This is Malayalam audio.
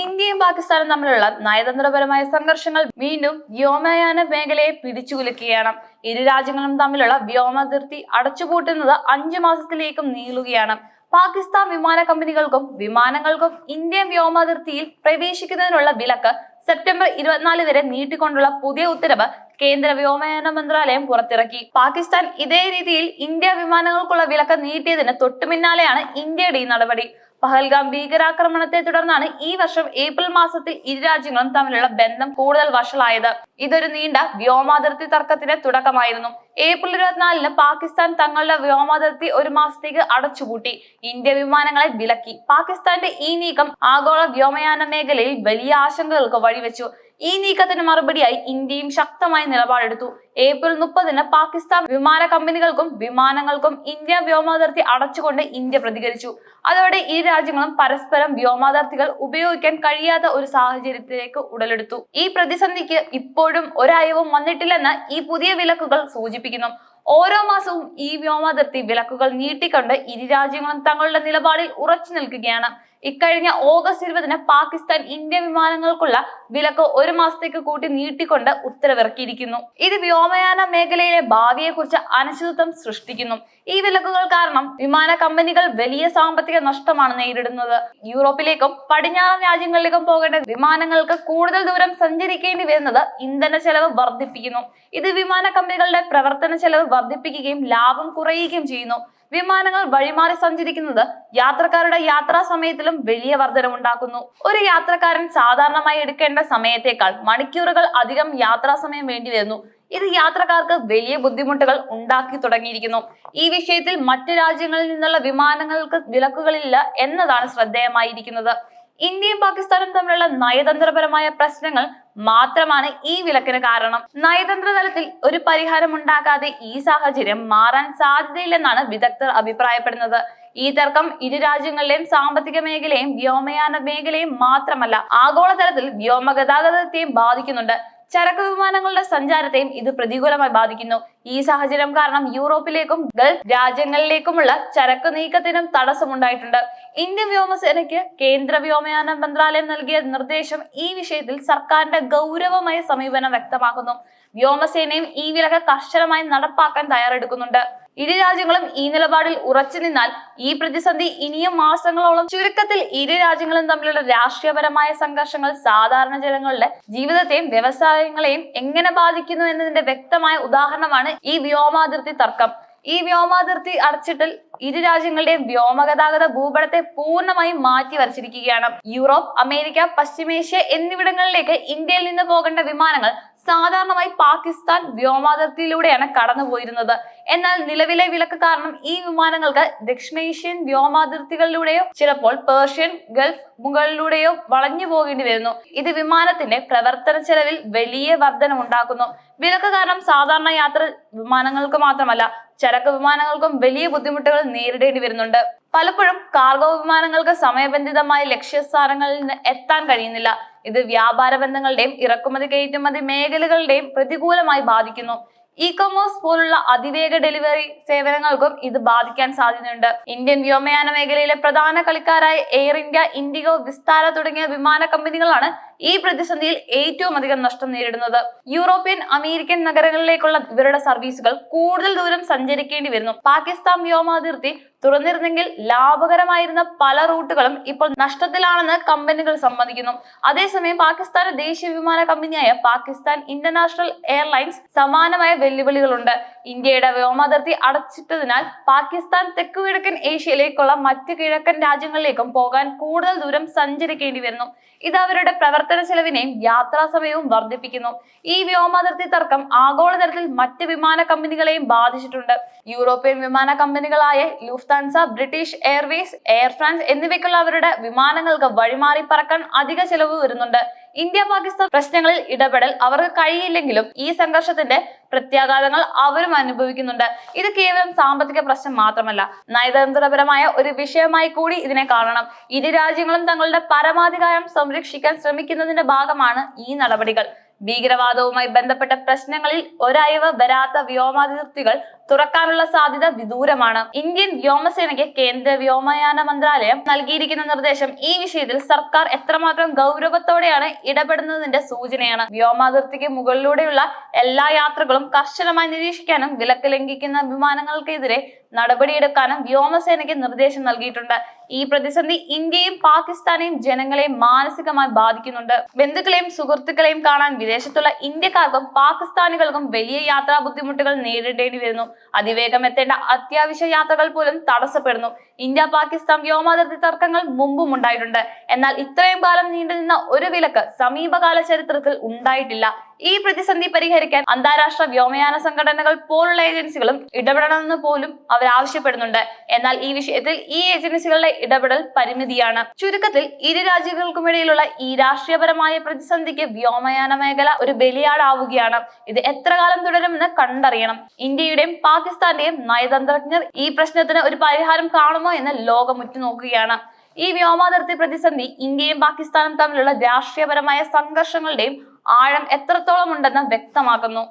ഇന്ത്യയും പാകിസ്ഥാനും തമ്മിലുള്ള നയതന്ത്രപരമായ സംഘർഷങ്ങൾ വീണ്ടും വ്യോമയാന മേഖലയെ പിടിച്ചുകുലുക്കുകയാണ്. ഇരു രാജ്യങ്ങളും തമ്മിലുള്ള വ്യോമാതിർത്തി അടച്ചുപൂട്ടുന്നത് അഞ്ചു മാസത്തിലേക്കും നീളുകയാണ്. പാകിസ്ഥാൻ വിമാന കമ്പനികൾക്കും വിമാനങ്ങൾക്കും ഇന്ത്യൻ വ്യോമാതിർത്തിയിൽ പ്രവേശിക്കുന്നതിനുള്ള വിലക്ക് സെപ്റ്റംബർ ഇരുപത്തിനാല് വരെ നീട്ടിക്കൊണ്ടുള്ള പുതിയ ഉത്തരവ് കേന്ദ്ര വ്യോമയാന മന്ത്രാലയം പുറത്തിറക്കി. പാകിസ്ഥാൻ ഇതേ രീതിയിൽ ഇന്ത്യ വിമാനങ്ങൾക്കുള്ള വിലക്ക് നീട്ടിയതിന് തൊട്ടുപിന്നാലെയാണ് ഇന്ത്യയുടെ ഈ നടപടി. പഹൽഗാം ഭീകരാക്രമണത്തെ തുടർന്നാണ് ഈ വർഷം ഏപ്രിൽ മാസത്തിൽ ഇരു രാജ്യങ്ങളും തമ്മിലുള്ള ബന്ധം കൂടുതൽ വഷളായത്. ഇതൊരു നീണ്ട വ്യോമാതിർത്തി തർക്കത്തിന് തുടക്കമായിരുന്നു. ഏപ്രിൽ ഇരുപത്തിനാലിന് പാകിസ്ഥാൻ തങ്ങളുടെ വ്യോമാതിർത്തി ഒരു മാസത്തേക്ക് അടച്ചുപൂട്ടി. ഇന്ത്യ വിമാനങ്ങളെ വിലക്കി. പാകിസ്ഥാന്റെ ഈ നീക്കം ആഗോള വ്യോമയാന മേഖലയിൽ വലിയ ആശങ്കകൾക്ക് വഴിവെച്ചു. ഈ നീക്കത്തിന് മറുപടിയായി ഇന്ത്യയും ശക്തമായ നിലപാടെടുത്തു. ഏപ്രിൽ മുപ്പതിന് പാകിസ്ഥാൻ വിമാന കമ്പനികൾക്കും വിമാനങ്ങൾക്കും ഇന്ത്യ വ്യോമാതിർത്തി അടച്ചുകൊണ്ട് ഇന്ത്യ പ്രതികരിച്ചു. അതോടെ ഈ രാജ്യങ്ങളും പരസ്പരം വ്യോമാതിർത്തികൾ ഉപയോഗിക്കാൻ കഴിയാത്ത ഒരു സാഹചര്യത്തിലേക്ക് ഉടലെടുത്തു. ഈ പ്രതിസന്ധിക്ക് ഇപ്പോഴും ഒരയവും വന്നിട്ടില്ലെന്ന് ഈ പുതിയ വിലക്കുകൾ സൂചിപ്പിക്കുന്നു. ഓരോ മാസവും ഈ വ്യോമാതിർത്തി വിലക്കുകൾ നീട്ടിക്കൊണ്ട് ഇരു രാജ്യങ്ങളും തങ്ങളുടെ നിലപാടിൽ ഉറച്ചു നിൽക്കുകയാണ്. ഇക്കഴിഞ്ഞ ഓഗസ്റ്റ് ഇരുപതിന് പാകിസ്ഥാൻ ഇന്ത്യ വിമാനങ്ങൾക്കുള്ള വിലക്ക് ഒരു മാസത്തേക്ക് കൂട്ടി നീട്ടിക്കൊണ്ട് ഉത്തരവിറക്കിയിരിക്കുന്നു. ഇത് വ്യോമയാന മേഖലയിലെ ഭാവിയെക്കുറിച്ച് അനിശ്ചിതത്വം സൃഷ്ടിക്കുന്നു. ഈ വിലക്കുകൾ കാരണം വിമാന കമ്പനികൾ വലിയ സാമ്പത്തിക നഷ്ടമാണ് നേരിടുന്നത്. യൂറോപ്പിലേക്കും പടിഞ്ഞാറൻ രാജ്യങ്ങളിലേക്കും പോകേണ്ട വിമാനങ്ങൾക്ക് കൂടുതൽ ദൂരം സഞ്ചരിക്കേണ്ടി വരുന്നത് ഇന്ധന ചെലവ് വർദ്ധിപ്പിക്കുന്നു. ഇത് വിമാന കമ്പനികളുടെ പ്രവർത്തന ചെലവ് വർദ്ധിപ്പിക്കുകയും ലാഭം കുറയുകയും ചെയ്യുന്നു. വിമാനങ്ങൾ വഴിമാറി സഞ്ചരിക്കുന്നത് യാത്രക്കാരുടെ യാത്രാ സമയത്തിലും വലിയ വർധനമുണ്ടാക്കുന്നു. ഒരു യാത്രക്കാരൻ സാധാരണമായി എടുക്കേണ്ട സമയത്തേക്കാൾ മണിക്കൂറുകൾ അധികം യാത്രാ സമയം വേണ്ടി വരുന്നു. ഇത് യാത്രക്കാർക്ക് വലിയ ബുദ്ധിമുട്ടുകൾ ഉണ്ടാക്കി തുടങ്ങിയിരിക്കുന്നു. ഈ വിഷയത്തിൽ മറ്റ് രാജ്യങ്ങളിൽ നിന്നുള്ള വിമാനങ്ങൾക്ക് വിലക്കുകളില്ല എന്നതാണ് ശ്രദ്ധേയമായിരിക്കുന്നത്. ഇന്ത്യയും പാകിസ്ഥാനും തമ്മിലുള്ള നയതന്ത്രപരമായ പ്രശ്നങ്ങൾ മാത്രമാണ് ഈ വിലക്കിന് കാരണം. നയതന്ത്ര തലത്തിൽ ഒരു പരിഹാരം ഉണ്ടാക്കാതെ ഈ സാഹചര്യം മാറാൻ സാധ്യതയില്ലെന്നാണ് വിദഗ്ധർ അഭിപ്രായപ്പെടുന്നത്. ഈ തർക്കം ഇരു രാജ്യങ്ങളിലെയും സാമ്പത്തിക മേഖലയും വ്യോമയാന മേഖലയും മാത്രമല്ല ആഗോളതലത്തിൽ വ്യോമഗതാഗതത്തെയും ബാധിക്കുന്നുണ്ട്. ചരക്ക് വിമാനങ്ങളുടെ സഞ്ചാരത്തെയും ഇത് പ്രതികൂലമായി ബാധിക്കുന്നു. ഈ സാഹചര്യം കാരണം യൂറോപ്പിലേക്കും ഗൾഫ് രാജ്യങ്ങളിലേക്കുമുള്ള ചരക്ക് നീക്കത്തിനും തടസ്സമുണ്ടായിട്ടുണ്ട്. ഇന്ത്യൻ വ്യോമസേനയ്ക്ക് കേന്ദ്ര വ്യോമയാന മന്ത്രാലയം നൽകിയ നിർദ്ദേശം ഈ വിഷയത്തിൽ സർക്കാരിന്റെ ഗൗരവമായ സമീപനം വ്യക്തമാക്കുന്നു. വ്യോമസേനയും ഈ വിലക്ക് കർശനമായി നടപ്പാക്കാൻ തയ്യാറെടുക്കുന്നുണ്ട്. ഇരു രാജ്യങ്ങളും ഈ നിലപാടിൽ ഉറച്ചു നിന്നാൽ ഈ പ്രതിസന്ധി ഇനിയും മാസങ്ങളോളം ചുരുക്കത്തിൽ ഇരു രാജ്യങ്ങളും തമ്മിലുള്ള രാഷ്ട്രീയപരമായ സംഘർഷങ്ങൾ സാധാരണ ജനങ്ങളുടെ ജീവിതത്തെയും വ്യവസായങ്ങളെയും എങ്ങനെ ബാധിക്കുന്നു എന്നതിന്റെ വ്യക്തമായ ഉദാഹരണമാണ് ഈ വ്യോമാതിർത്തി തർക്കം. ഈ വ്യോമാതിർത്തി അടച്ചിട്ടിൽ ഇരു രാജ്യങ്ങളുടെയും വ്യോമഗതാഗത ഭൂപടത്തെ പൂർണമായും മാറ്റി വരച്ചിരിക്കുകയാണ്. യൂറോപ്പ് അമേരിക്ക പശ്ചിമേഷ്യ എന്നിവിടങ്ങളിലേക്ക് ഇന്ത്യയിൽ നിന്ന് പോകേണ്ട വിമാനങ്ങൾ സാധാരണമായി പാകിസ്ഥാൻ വ്യോമാതിർത്തിയിലൂടെയാണ് കടന്നുപോയിരുന്നത്. എന്നാൽ നിലവിലെ വിലക്ക് കാരണം ഈ വിമാനങ്ങൾക്ക് ദക്ഷിണേഷ്യൻ വ്യോമാതിർത്തികളിലൂടെയോ ചിലപ്പോൾ പേർഷ്യൻ ഗൾഫ് മുകളിലൂടെയോ വളഞ്ഞു പോകേണ്ടി വരുന്നു. ഇത് വിമാനത്തിന്റെ പ്രവർത്തന ചെലവിൽ വലിയ വർധന ഉണ്ടാക്കുന്നു വിലക്ക് കാരണം സാധാരണ യാത്ര വിമാനങ്ങൾക്ക് മാത്രമല്ല ചരക്ക് വിമാനങ്ങൾക്കും വലിയ ബുദ്ധിമുട്ടുകൾ നേരിടേണ്ടി വരുന്നുണ്ട്. പലപ്പോഴും കാർഗോ വിമാനങ്ങൾക്ക് സമയബന്ധിതമായ ലക്ഷ്യസ്ഥാനങ്ങളിൽ നിന്ന് എത്താൻ കഴിയുന്നില്ല. ഇത് വ്യാപാര ബന്ധങ്ങളുടെയും ഇറക്കുമതി കയറ്റുമതി മേഖലകളുടെയും പ്രതികൂലമായി ബാധിക്കുന്നു. ഇ കൊമേഴ്സ് പോലുള്ള അതിവേഗ ഡെലിവറി സേവനങ്ങൾക്കും ഇത് ബാധിക്കാൻ സാധ്യതയുണ്ട്. ഇന്ത്യൻ വ്യോമയാന മേഖലയിലെ പ്രധാന കളിക്കാരായ എയർ ഇന്ത്യ ഇൻഡിഗോ വിസ്താര തുടങ്ങിയ വിമാന കമ്പനികളാണ് ഈ പ്രതിസന്ധിയിൽ ഏറ്റവും അധികം നഷ്ടം നേരിടുന്നത് യൂറോപ്യൻ അമേരിക്കൻ നഗരങ്ങളിലേക്കുള്ള ഇവരുടെ സർവീസുകൾ കൂടുതൽ ദൂരം സഞ്ചരിക്കേണ്ടി വരുന്നു. പാകിസ്ഥാൻ വ്യോമാതിർത്തി തുറന്നിരുന്നെങ്കിൽ ലാഭകരമായിരുന്ന പല റൂട്ടുകളും ഇപ്പോൾ നഷ്ടത്തിലാണെന്ന് കമ്പനികൾ സമ്മതിക്കുന്നു. അതേസമയം പാകിസ്ഥാന്റെ ദേശീയ വിമാന കമ്പനിയായ പാകിസ്ഥാൻ ഇന്റർനാഷണൽ എയർലൈൻസ് സമാനമായ വെല്ലുവിളികളുണ്ട്. ഇന്ത്യയുടെ വ്യോമാതിർത്തി അടച്ചിട്ടതിനാൽ പാകിസ്ഥാൻ തെക്കു കിഴക്കൻ ഏഷ്യയിലേക്കുള്ള മറ്റ് കിഴക്കൻ രാജ്യങ്ങളിലേക്കും പോകാൻ കൂടുതൽ ദൂരം സഞ്ചരിക്കേണ്ടി വരുന്നു. ഇത് അവരുടെ പ്രവർത്തന ചെലവിനെയും യാത്രാ സമയവും വർദ്ധിപ്പിക്കുന്നു. ഈ വ്യോമാതിർത്തി തർക്കം ആഗോളതലത്തിൽ മറ്റ് വിമാന കമ്പനികളെയും ബാധിച്ചിട്ടുണ്ട്. യൂറോപ്യൻ വിമാന കമ്പനികളായ Lufthansa British Airways Air France എന്നിവയ്ക്കുള്ള അവരുടെ വിമാനങ്ങൾക്ക് വഴിമാറി പറക്കാൻ അധിക ചെലവ് വരുന്നുണ്ട്. ഇന്ത്യ പാകിസ്ഥാൻ പ്രശ്നങ്ങളിൽ ഇടപെടൽ അവർക്ക് കഴിയില്ലെങ്കിലും ഈ സംഘർഷത്തിന്റെ പ്രത്യാഘാതങ്ങൾ അവരും അനുഭവിക്കുന്നുണ്ട്. ഇത് കേവലം സാമ്പത്തിക പ്രശ്നം മാത്രമല്ല നയതന്ത്രപരമായ ഒരു വിഷയമായി കൂടി ഇതിനെ കാണണം. ഇരു രാജ്യങ്ങളും തങ്ങളുടെ പരമാധികാരം സംരക്ഷിക്കാൻ ശ്രമിക്കുന്നതിന്റെ ഭാഗമാണ് ഈ നടപടികൾ. ഭീകരവാദവുമായി ബന്ധപ്പെട്ട പ്രശ്നങ്ങളിൽ ഒരയവ് വരാത്ത വ്യോമാതിർത്തികൾ തുറക്കാനുള്ള സാധ്യത വിദൂരമാണ്. ഇന്ത്യൻ വ്യോമസേനയ്ക്ക് കേന്ദ്ര വ്യോമയാന മന്ത്രാലയം നൽകിയിരിക്കുന്ന നിർദ്ദേശം ഈ വിഷയത്തിൽ സർക്കാർ എത്രമാത്രം ഗൗരവത്തോടെയാണ് ഇടപെടുന്നതിന്റെ സൂചനയാണ്. വ്യോമാതിർത്തിക്ക് മുകളിലൂടെയുള്ള എല്ലാ യാത്രകളും കർശനമായി നിരീക്ഷിക്കാനും വിലക്ക് ലംഘിക്കുന്ന വിമാനങ്ങൾക്കെതിരെ നടപടിയെടുക്കാനും വ്യോമസേനയ്ക്ക് നിർദ്ദേശം നൽകിയിട്ടുണ്ട്. ഈ പ്രതിസന്ധി ഇന്ത്യയും പാകിസ്ഥാനെയും ജനങ്ങളെയും മാനസികമായി ബാധിക്കുന്നുണ്ട്. ബന്ധുക്കളെയും സുഹൃത്തുക്കളെയും കാണാൻ വിദേശത്തുള്ള ഇന്ത്യക്കാർക്കും പാകിസ്ഥാനികൾക്കും വലിയ യാത്രാ ബുദ്ധിമുട്ടുകൾ നേരിടേണ്ടി വരുന്നു. അതിവേഗം എത്തേണ്ട അത്യാവശ്യ യാത്രകൾ പോലും തടസ്സപ്പെടുന്നു. ഇന്ത്യ പാകിസ്ഥാൻ വ്യോമാതിർത്തി തർക്കങ്ങൾ മുമ്പും ഉണ്ടായിട്ടുണ്ട്. എന്നാൽ ഇത്രയും കാലം നീണ്ടുനിന്ന ഒരു വിലക്ക് സമീപകാല ചരിത്രത്തിൽ ഉണ്ടായിട്ടില്ല. ഈ പ്രതിസന്ധി പരിഹരിക്കാൻ അന്താരാഷ്ട്ര വ്യോമയാന സംഘടനകൾ പോലുള്ള ഏജൻസികളും ഇടപെടണമെന്ന് പോലും അവർ ആവശ്യപ്പെടുന്നുണ്ട്. എന്നാൽ ഈ വിഷയത്തിൽ ഈ ഏജൻസികളുടെ ഇടപെടൽ പരിമിതിയാണ്. ചുരുക്കത്തിൽ ഇരു രാജ്യങ്ങൾക്കുമിടയിലുള്ള ഈ രാഷ്ട്രീയപരമായ പ്രതിസന്ധിക്ക് വ്യോമയാന മേഖല ഒരു ബലിയാടാവുകയാണ്. ഇത് എത്ര കാലം തുടരുമെന്ന് കണ്ടറിയണം. ഇന്ത്യയുടെയും പാകിസ്ഥാന്റെയും നയതന്ത്രജ്ഞർ ഈ പ്രശ്നത്തിന് ഒരു പരിഹാരം കാണുമോ എന്ന് ലോകം ഉറ്റുനോക്കുകയാണ്. ഈ വ്യോമാതിർത്തി പ്രതിസന്ധി ഇന്ത്യയും പാകിസ്ഥാനും തമ്മിലുള്ള രാഷ്ട്രീയപരമായ സംഘർഷങ്ങളുടെയും ആഴം എത്രത്തോളം ഉണ്ടെന്ന് വ്യക്തമാക്കുന്നു.